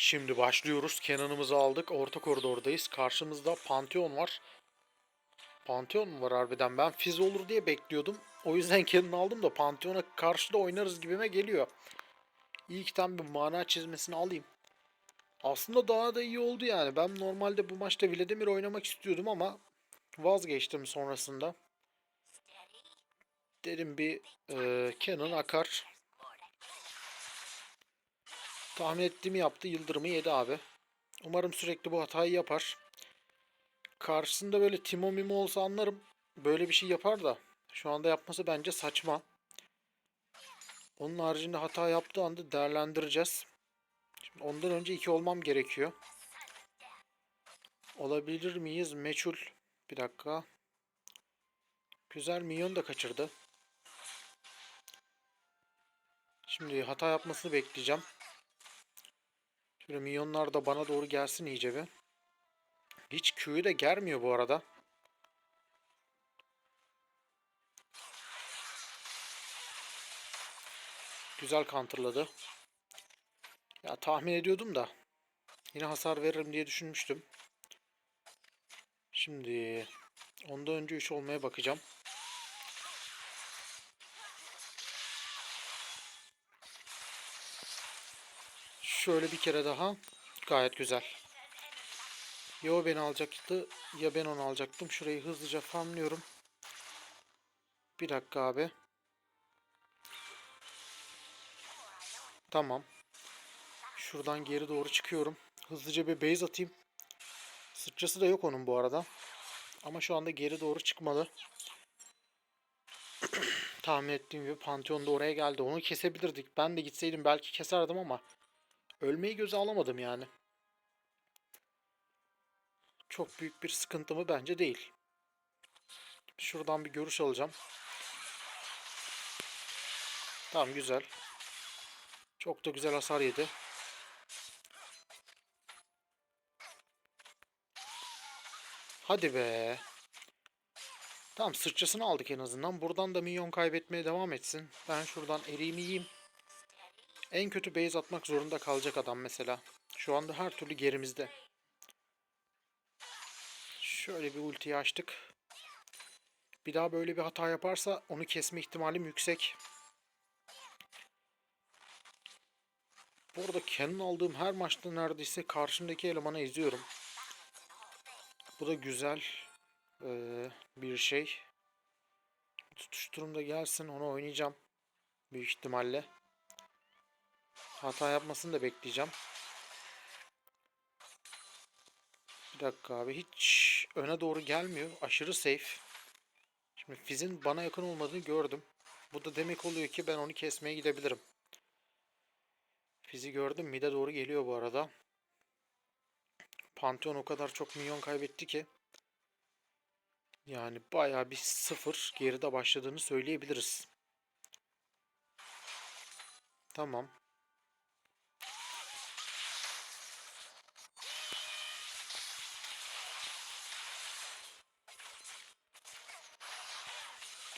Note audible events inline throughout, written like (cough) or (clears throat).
Şimdi başlıyoruz. Kenan'ımızı aldık. Orta koridordayız. Karşımızda Pantheon var. Pantheon mu var harbiden? Ben Fizz olur diye bekliyordum. O yüzden (laughs) Kenan'ı aldım da Pantheon'a karşı da oynarız gibime geliyor. İlkten bir mana çizmesini alayım. Aslında daha da iyi oldu yani. Ben normalde bu maçta Vladimir oynamak istiyordum ama vazgeçtim sonrasında. Dedim bir e, Kenan akar. Tahmin ettiğimi yaptı. Yıldırımı yedi abi. Umarım sürekli bu hatayı yapar. Karşısında böyle Timo Mimo olsa anlarım. Böyle bir şey yapar da. Şu anda yapması bence saçma. Onun haricinde hata yaptığı anda değerlendireceğiz. Şimdi ondan önce iki olmam gerekiyor. Olabilir miyiz? Meçhul. Bir dakika. Güzel minyon da kaçırdı. Şimdi hata yapmasını bekleyeceğim. Şöyle minyonlar da bana doğru gelsin iyice bir. Hiç Q'yu da germiyor bu arada. Güzel counterladı. Ya tahmin ediyordum da. Yine hasar veririm diye düşünmüştüm. Şimdi ondan önce 3 olmaya bakacağım. Şöyle bir kere daha. Gayet güzel. Ya o beni alacaktı ya ben onu alacaktım. Şurayı hızlıca farmlıyorum. Bir dakika abi. Tamam. Şuradan geri doğru çıkıyorum. Hızlıca bir base atayım. Sıçrası da yok onun bu arada. Ama şu anda geri doğru çıkmalı. (clears throat) Tahmin ettiğim gibi Pantheon da oraya geldi. Onu kesebilirdik. Ben de gitseydim belki keserdim ama ölmeyi göze alamadım yani. Çok büyük bir sıkıntı mı bence değil. Şuradan bir görüş alacağım. Tamam güzel. Çok da güzel hasar yedi. Hadi be. Tamam sırtçısını aldık en azından. Buradan da minyon kaybetmeye devam etsin. Ben şuradan eriğimi yiyeyim. En kötü base atmak zorunda kalacak adam mesela. Şu anda her türlü gerimizde. Şöyle bir ultiyi açtık. Bir daha böyle bir hata yaparsa onu kesme ihtimalim yüksek. Bu arada Canon aldığım her maçta neredeyse karşımdaki elemanı eziyorum. Bu da güzel eee, bir şey. Tutuşturumda gelsin onu oynayacağım. Büyük ihtimalle. Hata yapmasını da bekleyeceğim. Bir dakika abi hiç öne doğru gelmiyor. Aşırı safe. Şimdi Fizz'in bana yakın olmadığını gördüm. Bu da demek oluyor ki ben onu kesmeye gidebilirim. Fizz'i gördüm. Mid'e doğru geliyor bu arada. Pantheon o kadar çok minyon kaybetti ki. Yani bayağı bir sıfır geride başladığını söyleyebiliriz. Tamam.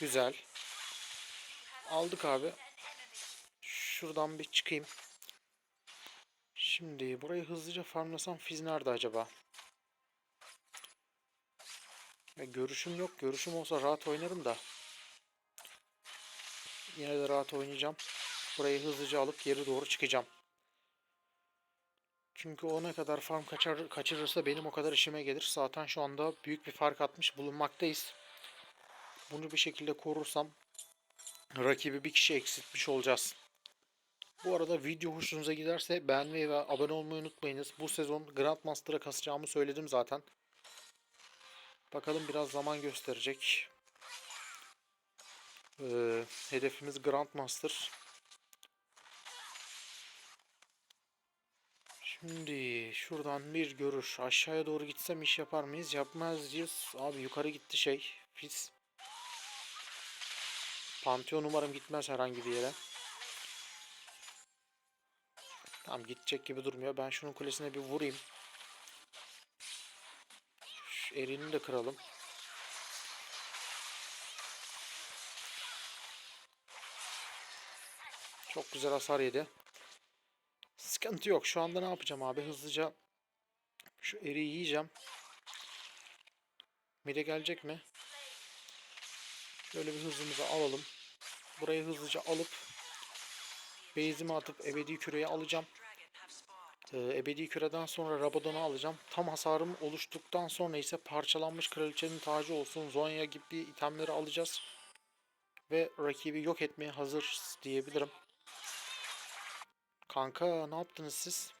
Güzel. Aldık abi. Şuradan bir çıkayım. Şimdi burayı hızlıca farmlasam Fizz nerede acaba? Ya görüşüm yok. Görüşüm olsa rahat oynarım da. Yine de rahat oynayacağım. Burayı hızlıca alıp geri doğru çıkacağım. Çünkü o ne kadar farm kaçar, kaçırırsa benim o kadar işime gelir. Zaten şu anda büyük bir fark atmış bulunmaktayız. Bunu bir şekilde korursam rakibi bir kişi eksiltmiş olacağız. Bu arada video hoşunuza giderse beğenmeyi ve abone olmayı unutmayınız. Bu sezon Grandmaster'a kasacağımı söyledim zaten. Bakalım biraz zaman gösterecek. Ee, hedefimiz Grandmaster. Şimdi şuradan bir görüş. Aşağıya doğru gitsem iş yapar mıyız? Yapmaz Abi yukarı gitti şey. Pis. Pantheon umarım gitmez herhangi bir yere. Tamam gidecek gibi durmuyor. Ben şunun kulesine bir vurayım. Şu erini de kıralım. Çok güzel hasar yedi. Sıkıntı yok. Şu anda ne yapacağım abi? Hızlıca şu eriği yiyeceğim. Mide gelecek mi? Şöyle bir hızımızı alalım. Burayı hızlıca alıp base'imi atıp ebedi küreyi alacağım. Ee, ebedi küreden sonra Rabadon'u alacağım. Tam hasarım oluştuktan sonra ise parçalanmış kraliçenin tacı olsun. Zonya gibi itemleri alacağız. Ve rakibi yok etmeye hazır diyebilirim. Kanka ne yaptınız siz?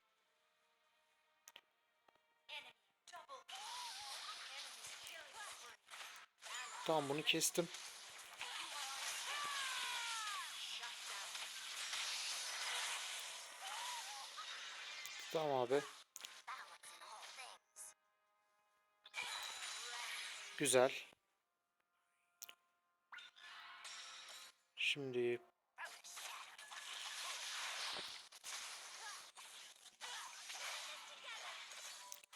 Tamam bunu kestim. Tamam abi. Güzel. Şimdi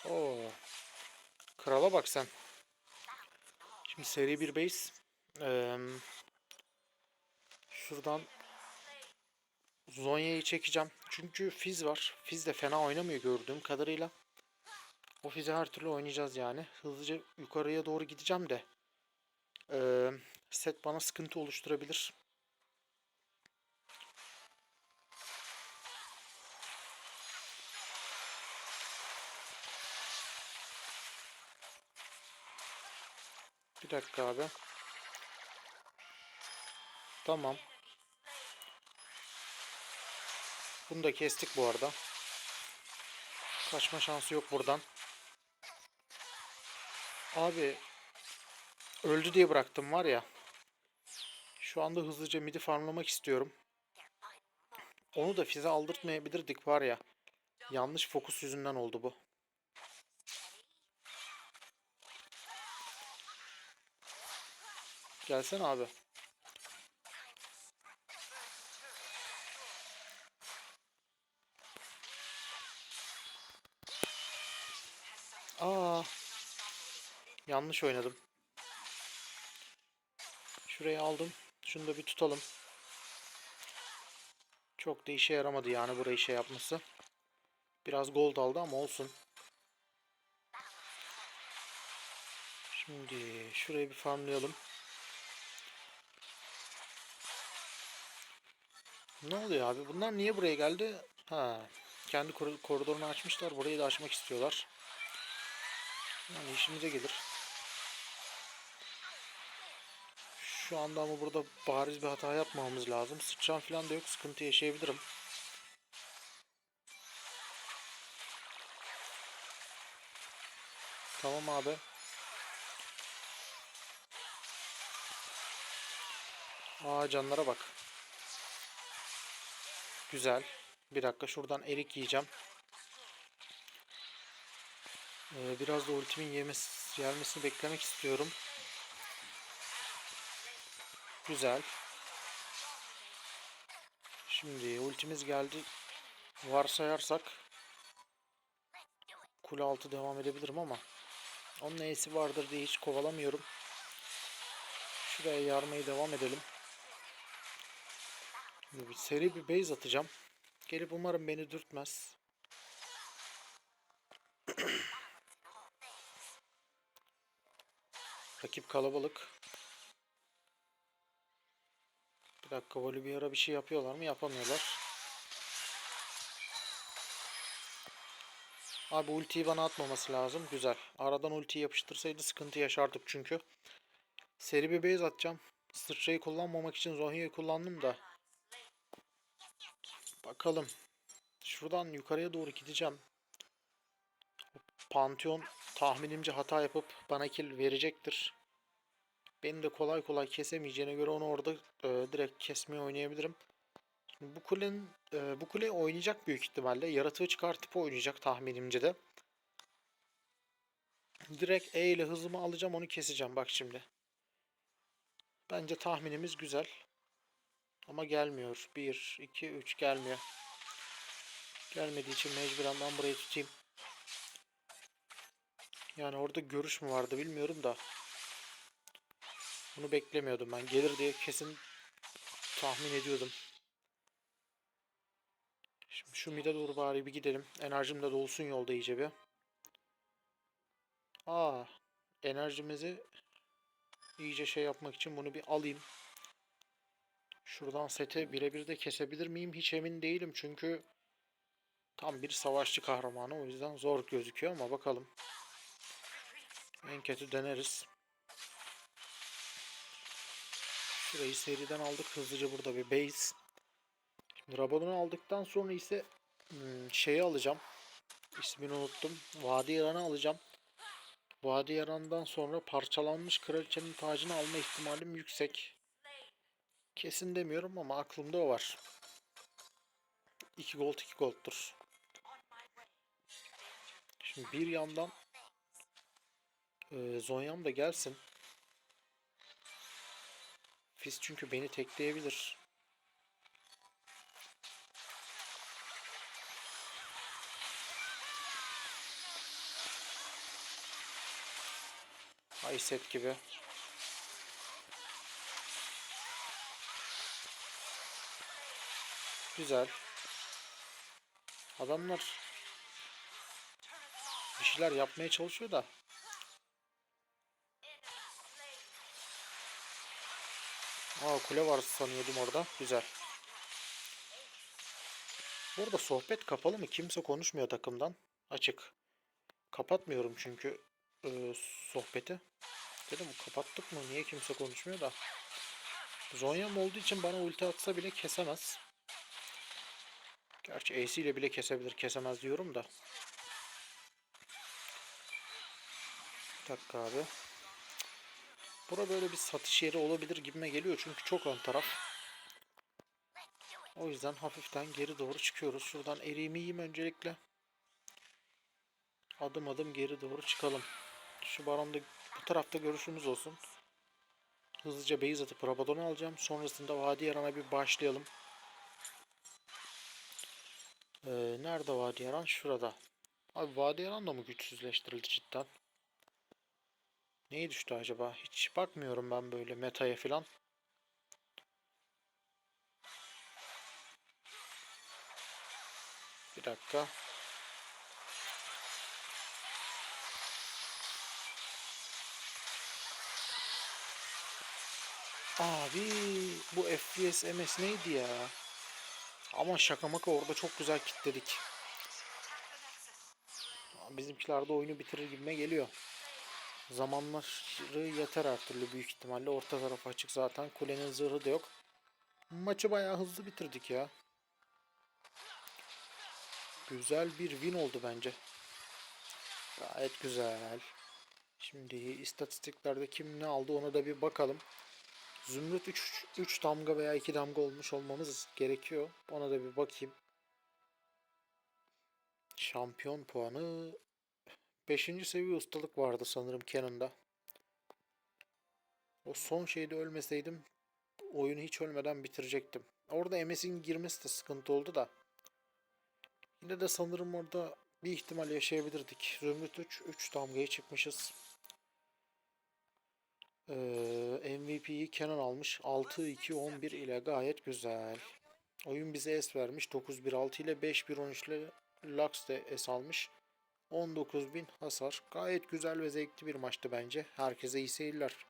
Oo. Krala bak sen. Şimdi seri bir base. Eee, şuradan Zonya'yı çekeceğim. Çünkü Fizz var. Fizz de fena oynamıyor gördüğüm kadarıyla. O Fizz'e her türlü oynayacağız yani. Hızlıca yukarıya doğru gideceğim de. Eee, set bana sıkıntı oluşturabilir. Bir dakika abi. Tamam. Bunu da kestik bu arada. Kaçma şansı yok buradan. Abi öldü diye bıraktım var ya. Şu anda hızlıca midi farmlamak istiyorum. Onu da fize aldırtmayabilirdik var ya. Yanlış fokus yüzünden oldu bu. Gelsene abi. Aa. Yanlış oynadım. Şurayı aldım. Şunu da bir tutalım. Çok da işe yaramadı yani burayı şey yapması. Biraz gold aldı ama olsun. Şimdi şurayı bir farmlayalım. Ne oluyor abi? Bunlar niye buraya geldi? Ha, kendi kor- koridorunu açmışlar. Burayı da açmak istiyorlar. Yani işimize gelir. Şu anda ama burada bariz bir hata yapmamamız lazım. Sıçran falan da yok. Sıkıntı yaşayabilirim. Tamam abi. Aa canlara bak. Güzel. Bir dakika şuradan erik yiyeceğim. Ee, biraz da ultimin yemesi, gelmesini beklemek istiyorum. Güzel. Şimdi ultimiz geldi. Varsayarsak kule altı devam edebilirim ama onun neyesi vardır diye hiç kovalamıyorum. Şuraya yarmaya devam edelim. Bir seri bir base atacağım. Gelip umarım beni dürtmez. Rakip kalabalık. Bir dakika volü bir şey yapıyorlar mı? Yapamıyorlar. Abi ultiyi bana atmaması lazım. Güzel. Aradan ultiyi yapıştırsaydı sıkıntı yaşardık çünkü. Seri bir base atacağım. Sıçrayı kullanmamak için Zonya'yı kullandım da. Bakalım. Şuradan yukarıya doğru gideceğim. Pantheon tahminimce hata yapıp bana kill verecektir. Beni de kolay kolay kesemeyeceğine göre onu orada e, direkt kesmeye oynayabilirim. Şimdi bu kulenin e, bu kule oynayacak büyük ihtimalle. Yaratığı çıkartıp oynayacak tahminimce de. Direkt E ile hızımı alacağım onu keseceğim bak şimdi. Bence tahminimiz güzel. Ama gelmiyor. 1, 2, 3 gelmiyor. Gelmediği için mecburen ben burayı tutayım. Yani orada görüş mü vardı bilmiyorum da. Bunu beklemiyordum ben. Gelir diye kesin tahmin ediyordum. Şimdi Şu mide doğru bari bir gidelim. Enerjim de dolsun yolda iyice bir. Aa, enerjimizi iyice şey yapmak için bunu bir alayım. Şuradan sete birebir de kesebilir miyim? Hiç emin değilim çünkü tam bir savaşçı kahramanı o yüzden zor gözüküyor ama bakalım. En kötü deneriz. Şurayı seriden aldık. Hızlıca burada bir base. Şimdi Rabadon'u aldıktan sonra ise hmm, şeyi alacağım. İsmini unuttum. Vadi Yaran'ı alacağım. Vadi Yaran'dan sonra parçalanmış kraliçenin tacını alma ihtimalim yüksek. Kesin demiyorum ama aklımda o var. 2 gold 2 gold'tur. Şimdi bir yandan e, Zonya'm da gelsin. Fizz çünkü beni tekleyebilir. Ay set gibi. Güzel. Adamlar bir şeyler yapmaya çalışıyor da. Aa kule var sanıyordum orada. Güzel. Burada sohbet kapalı mı? Kimse konuşmuyor takımdan. Açık. Kapatmıyorum çünkü e, sohbeti. Dedim kapattık mı? Niye kimse konuşmuyor da. Zonya'm olduğu için bana ulti atsa bile kesemez. Gerçi AC ile bile kesebilir. Kesemez diyorum da. Bir dakika abi. Bura böyle bir satış yeri olabilir gibime geliyor. Çünkü çok ön taraf. O yüzden hafiften geri doğru çıkıyoruz. Şuradan eriğimi yiyeyim öncelikle. Adım adım geri doğru çıkalım. Şu baronda bu tarafta görüşümüz olsun. Hızlıca base atıp Rabadon'u alacağım. Sonrasında Vadi Yaran'a bir başlayalım. Ee, nerede Vadi Yaran? Şurada. Abi Vadi Yaran da mı güçsüzleştirildi cidden? Neyi düştü acaba? Hiç bakmıyorum ben böyle metaya filan. Bir dakika. Abi bu FPS MS neydi ya? Ama şaka maka orada çok güzel kitledik. Bizimkiler de oyunu bitirir gibime geliyor. Zamanları yeter her türlü büyük ihtimalle. Orta taraf açık zaten. Kulenin zırhı da yok. Maçı bayağı hızlı bitirdik ya. Güzel bir win oldu bence. Gayet güzel. Şimdi istatistiklerde kim ne aldı ona da bir bakalım. Zümrüt 3, 3 damga veya 2 damga olmuş olmamız gerekiyor. Ona da bir bakayım. Şampiyon puanı 5. seviye ustalık vardı sanırım Canon'da. O son şeyde ölmeseydim oyunu hiç ölmeden bitirecektim. Orada MS'in girmesi de sıkıntı oldu da. Yine de sanırım orada bir ihtimal yaşayabilirdik. Zümrüt 3, 3 damgaya çıkmışız. Ee, MVP'yi Canon almış. 6-2-11 ile gayet güzel. Oyun bize S vermiş. 9-1-6 ile 5-1-13 ile Lux de S almış. 19.000 hasar. Gayet güzel ve zevkli bir maçtı bence. Herkese iyi seyirler.